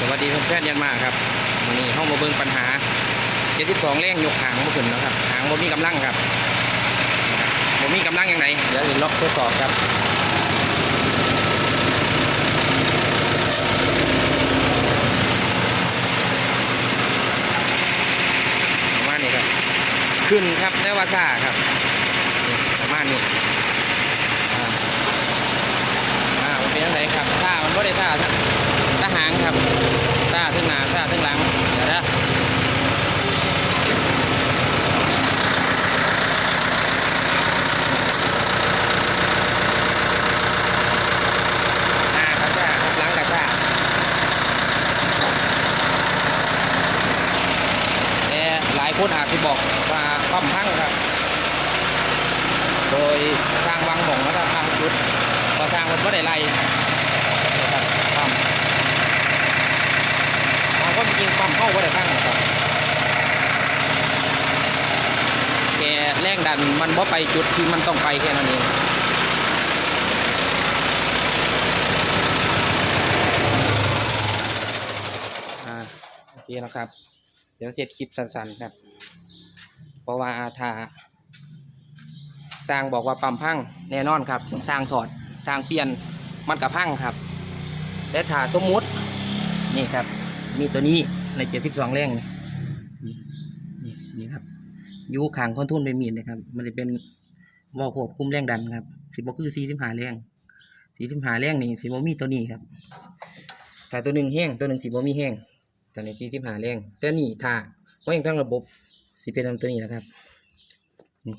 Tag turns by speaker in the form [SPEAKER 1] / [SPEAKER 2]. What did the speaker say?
[SPEAKER 1] สวัสดีเพื่อนแฟนๆยันมาครับวันนี้ห้องมาเบิ่งปัญหา 72แรงยกหางมาขึ้นแล้วครับหางบ่มีกำลังครับนะครับบ่มีกำลังยังไงเดี๋ยวอีกล็อกทดสอบครับประมาณนี้ครับ ขึ้นครับได้ว่าซ่าครับประมาณนี้อ่าอ่ามันเป็นยังไงครับซ่ามันก็ได้ซ่าทั้งทหางครับซ่าทั้งหน้าซ่าทั้งหลังเดี๋ยวนะหน้ากับซ่าครับหลังกับซ่า แต่หลาย คนอาจจะบอกว่าความพังครับ โดยสร้างบางหมองแล้วก็ทางจุดพอสร้างมันก็ได้ไล่นะครับความบางคนจริงความเข้าก็ได้พังครับแกแรงดันมันบ่ไปจุดที่มันต้องไปแค่นั้นเองอ่าโอเคนะครับ เดี๋ยวเสร็จคลิปสั้นๆครับ ราะว่าถ้าสร้างบอกว่าปั๊มพังแน่นอนครับสร้างถอดสร้างเปลี่ยนมันกับพังครับแต่ถ้าสมมุตินี่ครับ มีตัวนี้ใน72แรงนี่นี่นี่ครับยูขางคอนทรลเป็นมีดนะครับ มันจะเป็นวอลควบคุมแรงดันครับสิบก็คือ45แรง45แรงนี่สิบมีตัวนี้ครับถ้าตัวหนึ่งแห้งตัวหนึ่งสิบมีแห้งตอนนี้สี่สิบห้าแรงแต่นี่ถ้าว่าอย่างทั้งระบบ สิเป็นตัวนี้แหละครับ นี่